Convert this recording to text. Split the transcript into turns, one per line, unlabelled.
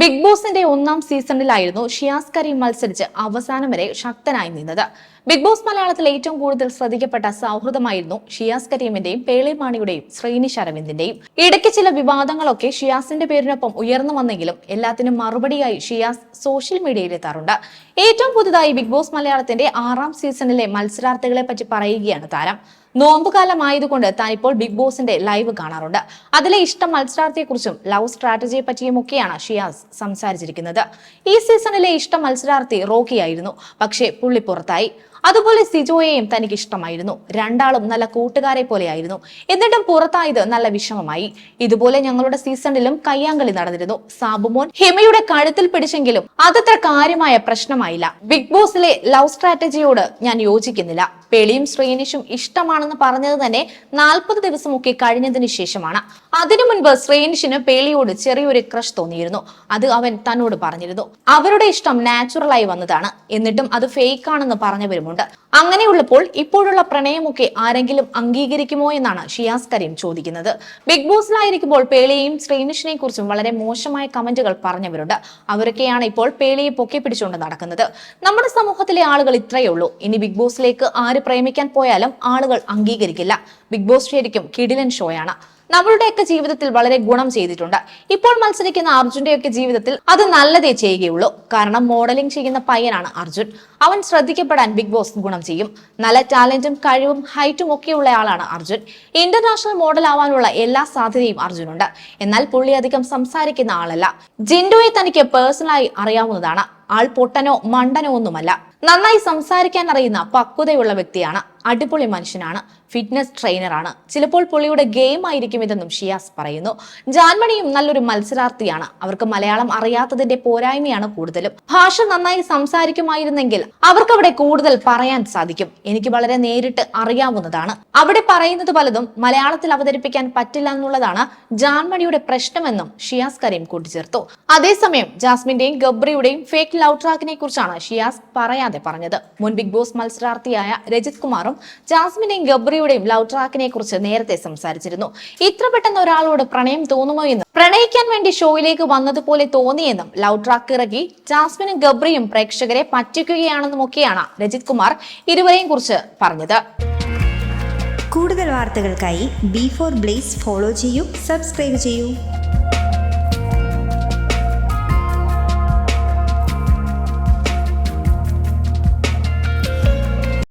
Big ബോസിന്റെ ഒന്നാം സീസണിലായിരുന്നു ഷിയാസ് കരീം മത്സരിച്ച് അവസാനം വരെ ശക്തനായി നിന്നത്. ബിഗ് ബോസ് മലയാളത്തിൽ ഏറ്റവും കൂടുതൽ ശ്രദ്ധിക്കപ്പെട്ട സൗഹൃദമായിരുന്നു ഷിയാസ് കരീമിന്റെയും പേളിമാണിയുടെയും ശ്രീനിഷ് അരവിന്ദിന്റെയും ഇടയ്ക്ക് ചില വിവാദങ്ങളൊക്കെ ഷിയാസിന്റെ പേരിനൊപ്പം ഉയർന്നു വന്നെങ്കിലും എല്ലാത്തിനും മറുപടിയായി ഷിയാസ് സോഷ്യൽ മീഡിയയിൽ മീഡിയയിലെത്താറുണ്ട് ഏറ്റവും പുതുതായി ബിഗ് ബോസ് മലയാളത്തിന്റെ ആറാം സീസണിലെ മത്സരാർത്ഥികളെ പറ്റി പറയുകയാണ് താരം. നോമ്പുകാലമായതുകൊണ്ട് താൻ ഇപ്പോൾ ബിഗ് ബോസിന്റെ ലൈവ് കാണാറുണ്ട്. അതിലെ ഇഷ്ട മത്സരാർത്ഥിയെക്കുറിച്ചും ലവ് സ്ട്രാറ്റജിയെ പറ്റിയുമൊക്കെയാണ് ഷിയാസ് സംസാരിച്ചിരിക്കുന്നത്. ഈ സീസണിലെ ഇഷ്ട മത്സരാർത്ഥി റോക്കി ആയിരുന്നു. പക്ഷേ പുള്ളി പുറത്തായി. അതുപോലെ സിജോയെയും തനിക്ക് ഇഷ്ടമായിരുന്നു. രണ്ടാളും നല്ല കൂട്ടുകാരെ പോലെയായിരുന്നു. എന്നിട്ടും പുറത്തായത് നല്ല വിഷമമായി. ഇതുപോലെ ഞങ്ങളുടെ സീസണിലും കയ്യാങ്കളി നടന്നിരുന്നു. സാബുമോൻ ഹിമയുടെ കഴുത്തിൽ പിടിച്ചെങ്കിലും അതത്ര കാര്യമായ പ്രശ്നമായില്ല. ബിഗ് ബോസിലെ ലവ് സ്ട്രാറ്റജിയോട് ഞാൻ യോജിക്കുന്നില്ല. പേളിയും ശ്രീനിഷും ഇഷ്ടമാണെന്ന് പറഞ്ഞത് തന്നെ നാൽപ്പത് ദിവസമൊക്കെ കഴിഞ്ഞതിന് ശേഷമാണ്. അതിനു മുൻപ് ശ്രീനിഷിന് പേളിയോട് ചെറിയൊരു ക്രഷ് തോന്നിയിരുന്നു. അത് അവൻ തന്നോട് പറഞ്ഞിരുന്നു. അവരുടെ ഇഷ്ടം നാച്ചുറലായി വന്നതാണ്. എന്നിട്ടും അത് ഫേക്ക് ആണെന്ന് പറഞ്ഞവരുമുണ്ട്. അങ്ങനെയുള്ളപ്പോൾ ഇപ്പോഴുള്ള പ്രണയമൊക്കെ ആരെങ്കിലും അംഗീകരിക്കുമോ എന്നാണ് ഷിയാസ് കരീം ചോദിക്കുന്നത്. ബിഗ് ബോസിലായിരിക്കുമ്പോൾ പേളിയെയും ശ്രീനിഷിനെയും കുറിച്ചും വളരെ മോശമായ കമന്റുകൾ പറഞ്ഞവരുണ്ട്. അവരൊക്കെയാണ് ഇപ്പോൾ പേളിയെ പൊക്കി പിടിച്ചുകൊണ്ട് നടക്കുന്നത്. നമ്മുടെ സമൂഹത്തിലെ ആളുകൾ ഇത്രയേ ഉള്ളൂ. ഇനി ബിഗ് ബോസിലേക്ക് ആര് പ്രേമിക്കാൻ പോയാലും ആളുകൾ അംഗീകരിക്കില്ല. ബിഗ് ബോസ് ശരിക്കും കിടിലൻ ഷോയാണ്. നമ്മളുടെയൊക്കെ ജീവിതത്തിൽ വളരെ ഗുണം ചെയ്തിട്ടുണ്ട്. ഇപ്പോൾ മത്സരിക്കുന്ന അർജുന്റെയൊക്കെ ജീവിതത്തിൽ അത് നല്ലതേ ചെയ്യുകയുള്ളൂ. കാരണം മോഡലിംഗ് ചെയ്യുന്ന പയ്യനാണ് അർജുൻ. അവൻ ശ്രദ്ധിക്കപ്പെടാൻ ബിഗ് ബോസ് ഗുണം ചെയ്യും. നല്ല ടാലന്റും കഴിവും ഹൈറ്റും ഒക്കെയുള്ള ആളാണ് അർജുൻ. ഇന്റർനാഷണൽ മോഡൽ ആവാനുള്ള എല്ലാ സാധ്യതയും അർജുനുണ്ട്. എന്നാൽ പുള്ളി അധികം സംസാരിക്കുന്ന ആളല്ല. ജിൻഡോയെ തനിക്ക് പേഴ്സണലായി അറിയാവുന്നതാണ്. ആൾ പൊട്ടനോ മണ്ടനോ ഒന്നുമല്ല. നന്നായി സംസാരിക്കാൻ അറിയുന്ന പക്വതയുള്ള വ്യക്തിയാണ്. അടിപൊളി മനുഷ്യനാണ്. ഫിറ്റ്നസ് ട്രെയിനറാണ് ചിലപ്പോൾ പുള്ളിയുടെ ഗെയിം ആയിരിക്കും ഇതെന്നും ഷിയാസ് പറയുന്നു. ജാൻമണിയും നല്ലൊരു മത്സരാർത്ഥിയാണ്. അവർക്ക് മലയാളം അറിയാത്തതിന്റെ പോരായ്മയാണ് കൂടുതലും. ഭാഷ നന്നായി സംസാരിക്കുമായിരുന്നെങ്കിൽ അവർക്ക് അവിടെ കൂടുതൽ പറയാൻ സാധിക്കും. എനിക്ക് വളരെ നേരിട്ട് അറിയാവുന്നതാണ്. അവിടെ പറയുന്നത് പലതും മലയാളത്തിൽ അവതരിപ്പിക്കാൻ പറ്റില്ല എന്നുള്ളതാണ് ജാൻമണിയുടെ പ്രശ്നമെന്നും ഷിയാസ് കരീം കൂട്ടിച്ചേർത്തു. അതേസമയം ജാസ്മിന്റെയും ഗബ്രിയുടെയും ഫേക്ക് ലവ് ട്രാക്കിനെ കുറിച്ചാണ് ഷിയാസ് പറയാതെ പറഞ്ഞത്. മുൻ ബിഗ് ബോസ് മത്സരാർത്ഥിയായ രജിത് കുമാറും ജാസ്മിന്റെയും ഗബ്രിയുടെയും ലവ് ട്രാക്കിനെ കുറിച്ച് നേരത്തെ സംസാരിച്ചിരുന്നു. ഇത്ര പെട്ടെന്ന് ഒരാളോട് പ്രണയം തോന്നുമോ എന്ന് പ്രണയിക്കാൻ വേണ്ടി ഷോയിലേക്ക് വന്നതുപോലെ തോന്നിയെന്നും ലവ് ട്രാക്ക് ഇറക്കി ജാസ്മിനും ഗബ്രിയും പ്രേക്ഷകരെ പറ്റിക്കുകയാണെന്നും ഒക്കെയാണ് രജിത് കുമാർ ഇരുവരെയും കുറിച്ച് പറഞ്ഞത്.
കൂടുതൽ വാർത്തകൾക്കായി ബി ഫോർ ബ്ലേസ് ഫോളോ ചെയ്യൂ സബ്സ്ക്രൈബ് ചെയ്യൂ.